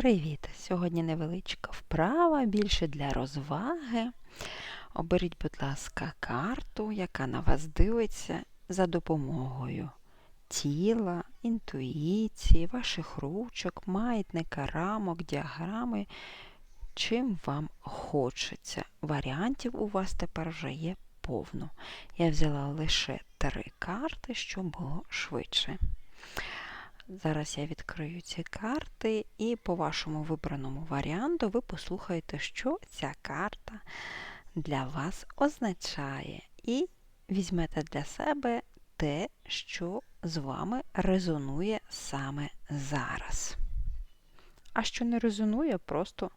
Привіт! Сьогодні невеличка вправа, більше для розваги. Оберіть, будь ласка, карту, яка на вас дивиться за допомогою тіла, інтуїції, ваших ручок, маятника, рамок, діаграми. Чим вам хочеться. Варіантів у вас тепер вже є повно. Я взяла лише три карти, щоб було швидше. Зараз я відкрию ці карти, і по вашому вибраному варіанту ви послухаєте, що ця карта для вас означає. І візьмете для себе те, що з вами резонує саме зараз. А що не резонує, просто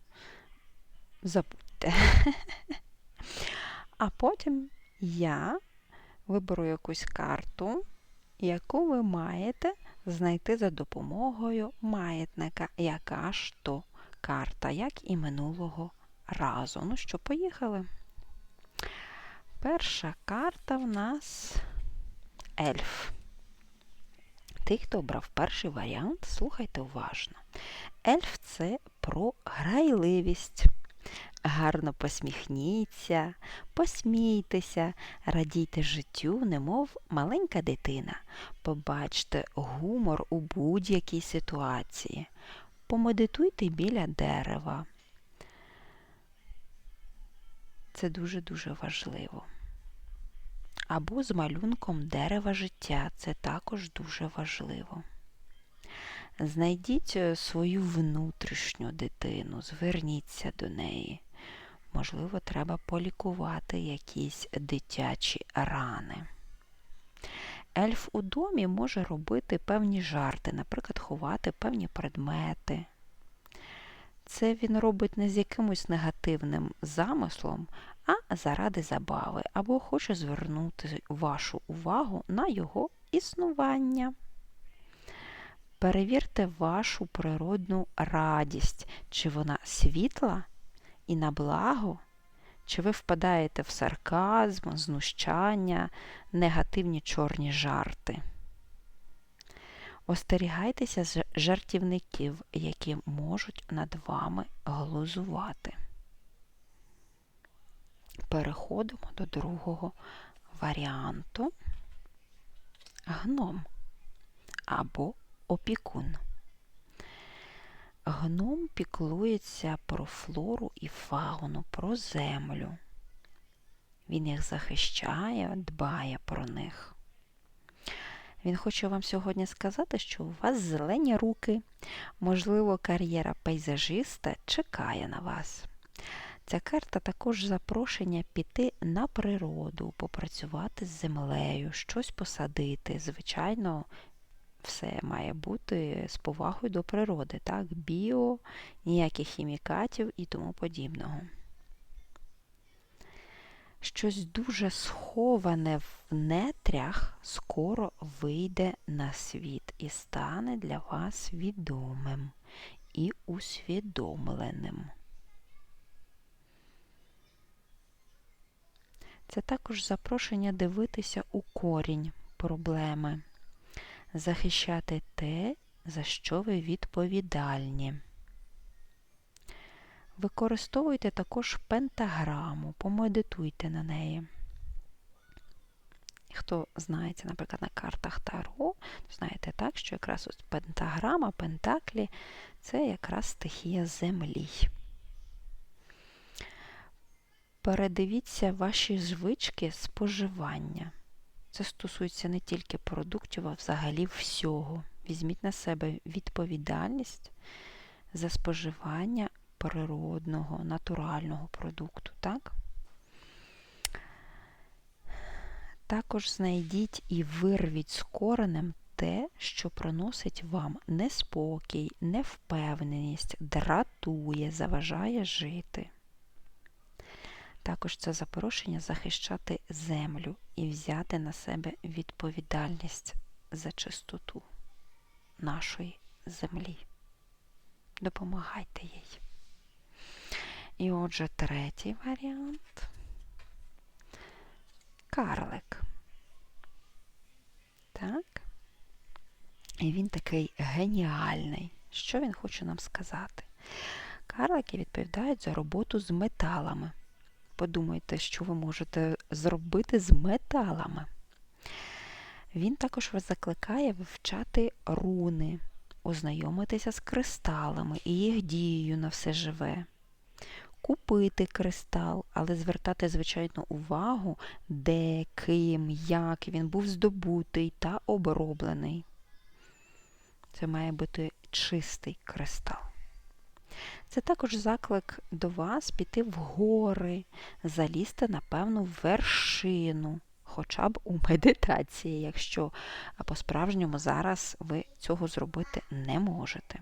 забудьте. А потім я виберу якусь карту, яку ви маєте знайти за допомогою маятника, яка ж то карта, як і минулого разу. Ну що, поїхали. Перша карта в нас ельф. Тих, хто обрав перший варіант, слухайте уважно. Ельф це про грайливість. Гарно посміхніться, посмійтеся, радійте життю, немов маленька дитина. Побачте гумор у будь-якій ситуації. Помедитуйте біля дерева. Це дуже-дуже важливо. Або з малюнком дерева життя. Це також дуже важливо. Знайдіть е, свою внутрішню дитину, зверніться до неї. Можливо, треба полікувати якісь дитячі рани. Ельф у домі може робити певні жарти, наприклад, ховати певні предмети. Це він робить не з якимось негативним замислом, а заради забави, або хоче звернути вашу увагу на його існування. Перевірте вашу природну радість, чи вона світла і на благо, чи ви впадаєте в сарказм, знущання, негативні чорні жарти. Остерігайтеся жартівників, які можуть над вами глузувати. Переходимо до другого варіанту гном або опікун. Гном піклується про флору і фауну, про землю. Він їх захищає, дбає про них. Він хоче вам сьогодні сказати, що у вас зелені руки, можливо, кар'єра пейзажиста чекає на вас. Ця карта також запрошення піти на природу, попрацювати з землею, щось посадити. Звичайно, все має бути з повагою до природи, так? Біо, ніяких хімікатів і тому подібного. Щось дуже сховане в нетрях скоро вийде на світ і стане для вас відомим і усвідомленим. Це також запрошення дивитися у корінь проблеми захищати те, за що ви відповідальні. Використовуйте також пентаграму, помедитуйте на неї. Хто знається, наприклад, на картах Таро, знаєте так, що якраз ось пентаграма, пентаклі це якраз стихія землі. Передивіться ваші звички споживання. Це стосується не тільки продуктів, а взагалі всього. Візьміть на себе відповідальність за споживання природного, натурального продукту. так? Також знайдіть і вирвіть з коренем те, що приносить вам неспокій, невпевненість, дратує, заважає жити. Також це запрошення захищати землю і взяти на себе відповідальність за чистоту нашої землі. Допомагайте їй. І отже, третій варіант карлик. Так. І він такий геніальний. Що він хоче нам сказати? Карлики відповідають за роботу з металами. Подумайте, що ви можете зробити з металами. Він також вас закликає вивчати руни, ознайомитися з кристалами і їх дією на все живе, купити кристал, але звертати, звичайно, увагу, де, ким, як він був здобутий та оброблений. Це має бути чистий кристал. Це також заклик до вас піти в гори, залізти на певну вершину, хоча б у медитації, якщо по-справжньому зараз ви цього зробити не можете.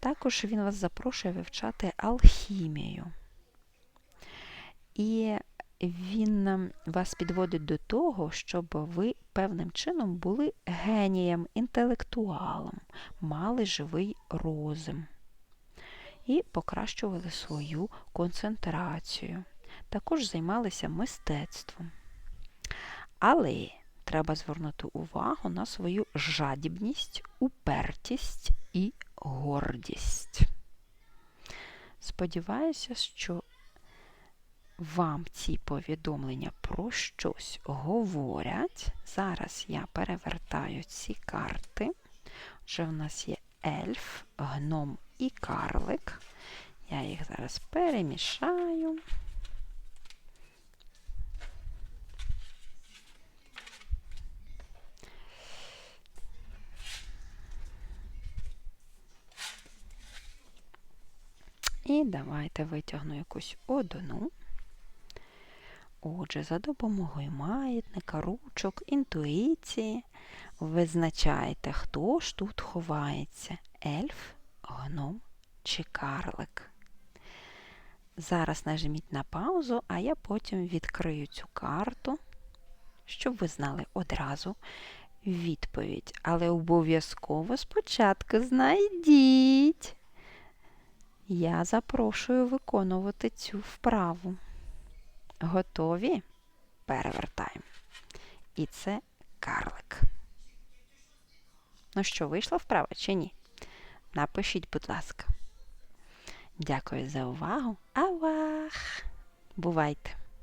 Також він вас запрошує вивчати алхімію. І він ем, вас підводить до того, щоб ви певним чином були генієм, інтелектуалом, мали живий розум і покращували свою концентрацію. Також займалися мистецтвом. Але треба звернути увагу на свою жадібність, упертість і гордість. Сподіваюся, що вам ці повідомлення про щось говорять. Зараз я перевертаю ці карти. Вже в нас є ельф, гном і карлик. Я їх зараз перемішаю. І давайте витягну якусь одну. Отже, за допомогою маятника, ручок, інтуїції визначайте, хто ж тут ховається ельф, гном чи карлик. Зараз нажміть на паузу, а я потім відкрию цю карту, щоб ви знали одразу відповідь. Але обов'язково спочатку знайдіть. Я запрошую виконувати цю вправу. Готові? Перевертаємо. І це карлик. Ну що, вийшла вправа чи ні? Напишіть, будь ласка. Дякую за увагу. Авах! Бувайте!